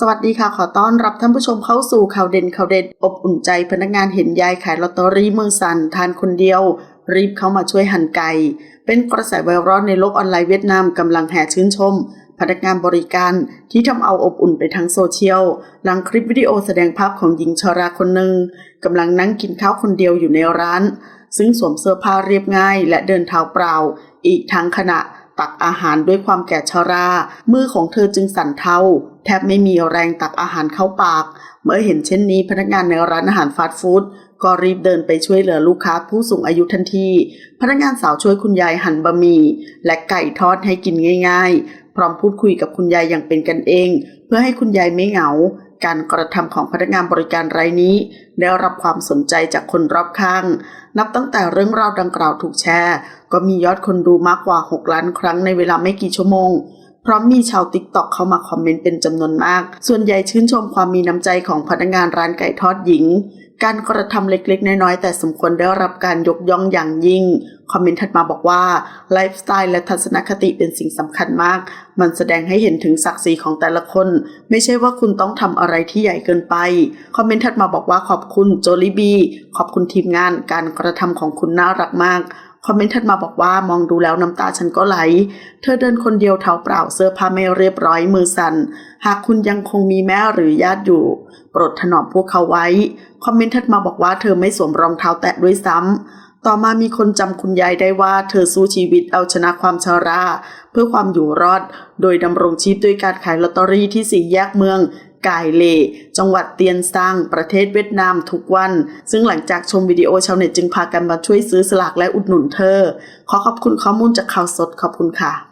สวัสดีค่ะ ขอต้อนรับท่านผู้ชมเข้าสู่ข่าวเด่นข่าวเด็ด อบอุ่นใจพนักงานเห็นยายขายลอตเตอรี่มือสั่นทานคนเดียว รีบเข้ามาช่วยหั่นไก่ เป็นกระแสไวรัลในโลกออนไลน์เวียดนามกำลังแห่ชื่นชม พนักงานบริการที่ทำเอาอบอุ่นไปทั้งโซเชียล หลังคลิปวิดีโอแสดงภาพของหญิงชราคนหนึ่งกำลังนั่งกินข้าวคนเดียวอยู่ในร้าน ซึ่งสวมเสื้อผ้าเรียบง่าย และเดินเท้าเปล่า อีกทั้งขณะ ตักอาหารด้วยความแก่ชรา มือของเธอจึงสั่นเทาแทบไม่มีแรงตักอาหารเข้าปาก เมื่อเห็นเช่นนี้พนักงานในร้านอาหารฟาสต์ฟู้ดก็รีบเดินไปช่วยเหลือลูกค้าผู้สูงอายุทันที พนักงานสาวช่วยคุณยายหั่นบะหมี่และไก่ทอดให้กินง่าย ๆ พร้อมพูดคุยกับคุณยายอย่างเป็นกันเอง เพื่อให้คุณยายไม่เหงา การกระทำของพนักงานบริการรายนี้ ได้รับความสนใจจากคนรอบข้าง นับตั้งแต่เรื่องราวดังกล่าวถูกแชร์ ก็มียอดคนดูมากกว่า 6 ล้านครั้งในเวลาไม่กี่ชั่วโมง พร้อมมีชาวติ๊กต็อกเข้ามาคอมเมนต์เป็นจำนวนมาก ส่วนใหญ่ชื่นชมความมีน้ำใจของพนักงานร้านไก่ทอดหญิง การกระทำเล็กๆ น้อยๆแต่สมควรได้รับการยกย่องอย่างยิ่ง คอมเมนต์ถัดมาบอกว่า ไลฟ์สไตล์และทัศนคติเป็นสิ่งสำคัญมาก มันแสดงให้เห็นถึงศักดิ์ศรีของแต่ละคน ไม่ใช่ว่าคุณต้องทำอะไรที่ใหญ่เกินไป คอมเมนต์ถัดมาบอกว่าขอบคุณโจลิบี ขอบคุณทีมงานการกระทำของคุณน่ารักมากคอมเมนต์ถัดมาบอกว่ามองดูแล้วน้ำตาฉันก็ไหล เธอเดินคนเดียวเท้าเปล่าเสื้อผ้าไม่เรียบร้อยมือสั่น หากคุณยังคงมีแม่หรือญาติอยู่ โปรดถนอมพวกเขาไว้ คอมเมนต์ถัดมาบอกว่าเธอไม่สวมรองเท้าแตะด้วยซ้ำ ต่อมามีคนจำคุณยายได้ว่าเธอสู้ชีวิตเอาชนะความชรา เพื่อความอยู่รอด โดยดำรงชีพด้วยการขายลอตเตอรี่ที่สี่แยกเมืองกายเล จังหวัดเตียนซัง ประเทศเวียดนามทุกวัน ซึ่งหลังจากชมวิดีโอชาวเน็ตจึงพากันมาช่วยซื้อสลากและอุดหนุนเธอ ขอขอบคุณข้อมูลจากข่าวสดขอบคุณค่ะ